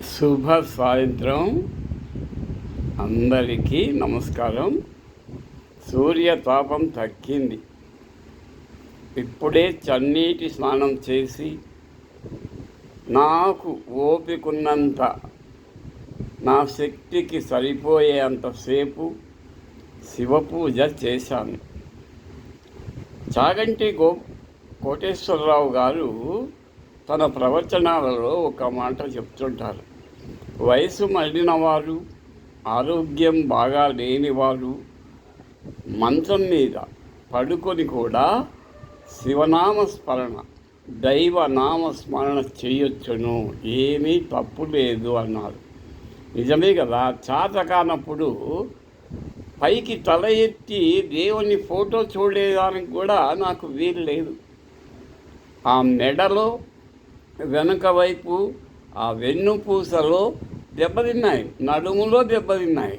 శుభ సాయంత్రం. అందరికీ నమస్కారం. సూర్యతాపం తగ్గింది. ఇప్పుడే చన్నీటి స్నానం చేసి నాకు ఓపికన్నంత నా శక్తికి సరిపోయేంతసేపు శివపూజ చేశాను. చాగంటి గో కోటేశ్వరరావు గారు తన ప్రవచనాలలో ఒక మాట చెప్తుంటారు. వయసు మళ్ళిన వారు ఆరోగ్యం బాగా లేనివారు మంచం మీద పడుకొని కూడా శివనామ స్మరణ దైవ నామ స్మరణ చేయొచ్చును. ఏమీ తప్పు లేదు అన్నారు. నిజమే కదా? చాత కానప్పుడు పైకి తల ఎత్తి దేవుని ఫోటో చూడేదానికి కూడా నాకు వీలు లేదు. ఆ మెడలో వెనక వైపు ఆ వెన్నుపూసలో దెబ్బతిన్నాయి నడుములో దెబ్బతిన్నాయి.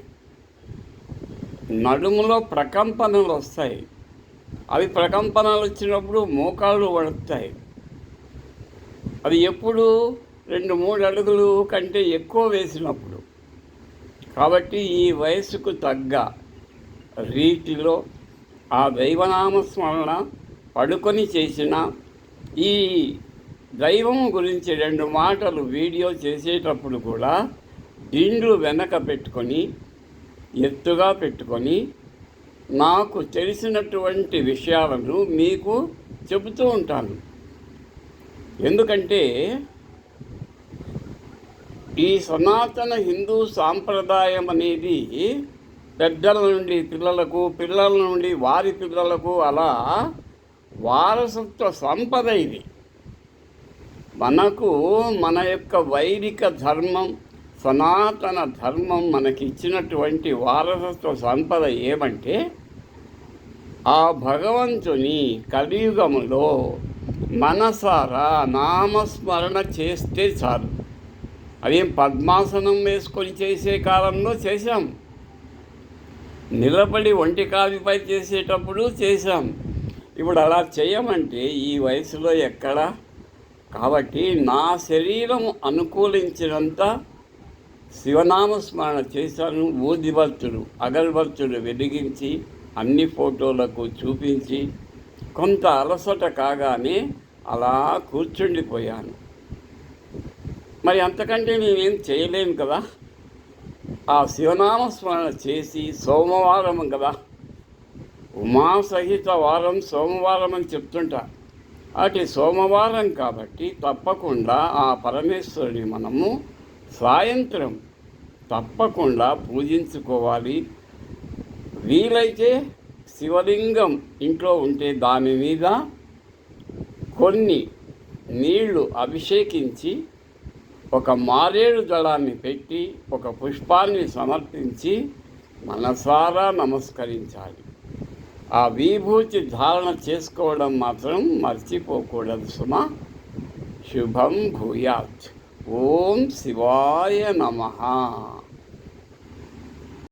నడుములో ప్రకంపనలు వస్తాయి. అవి ప్రకంపనలు వచ్చినప్పుడు మోకాళ్ళు పడుతాయి అది ఎప్పుడు రెండు మూడు అడుగులు కంటే ఎక్కువ వేసినప్పుడు. కాబట్టి ఈ వయసుకు తగ్గ రీతిలో ఆ దైవనామ స్మరణ పడుకొని చేసిన ఈ దైవం గురించి రెండు మాటలు వీడియో చేసేటప్పుడు కూడా దిండ్లు వెనక పెట్టుకొని ఎత్తుగా పెట్టుకొని నాకు తెలిసినటువంటి విషయాలను మీకు చెబుతూ ఉంటాను. ఎందుకంటే ఈ సనాతన హిందూ సాంప్రదాయం అనేది పెద్దల నుండి పిల్లలకు పిల్లల నుండి వారి పిల్లలకు అలా వారసత్వ సంపద ఇది. మనకు మన యొక్క వైదిక ధర్మం సనాతన ధర్మం మనకి ఇచ్చినటువంటి వారసత్వ సంపద ఏమంటే ఆ భగవంతుని కలియుగములో మనసారా నామస్మరణ చేస్తే చాలు. అదేం పద్మాసనం వేసుకొని చేసే కాలంలో చేశాం. నిలబడి ఒంటి కావిపై చేసేటప్పుడు చేశాం. ఇప్పుడు అలా చేయమంటే ఈ వయసులో ఎక్కడ కాబట్టి నా శరీరం అనుకూలించినంత శివనామస్మరణ చేశాను. ఊదివర్తులు అగరబత్తుడు వెలిగించి అన్ని ఫోటోలకు చూపించి కొంత అలసట కాగానే అలా కూర్చుండిపోయాను. మరి అంతకంటే నేనేం చేయలేను కదా? ఆ శివనామస్మరణ చేసి సోమవారం కదా? ఉమా సహిత వారం సోమవారం అని చెప్తుంటా. అటు సోమవారం కాబట్టి తప్పకుండా ఆ పరమేశ్వరుని మనము సాయంత్రం తప్పకుండా పూజించుకోవాలి. వీలైతే శివలింగం ఇంట్లో ఉంటే దాని మీద కొన్ని నీళ్ళు అభిషేకించి ఒక మారేడు దళాన్ని పెట్టి ఒక పుష్పాన్ని సమర్పించి మనసారా నమస్కరించాలి. ఆ విభూతి ధారణ చేసుకోవడం మాత్రం మర్చిపోకూడదు సుమా. శుభం భూయాత్. ఓం శివాయ నమ.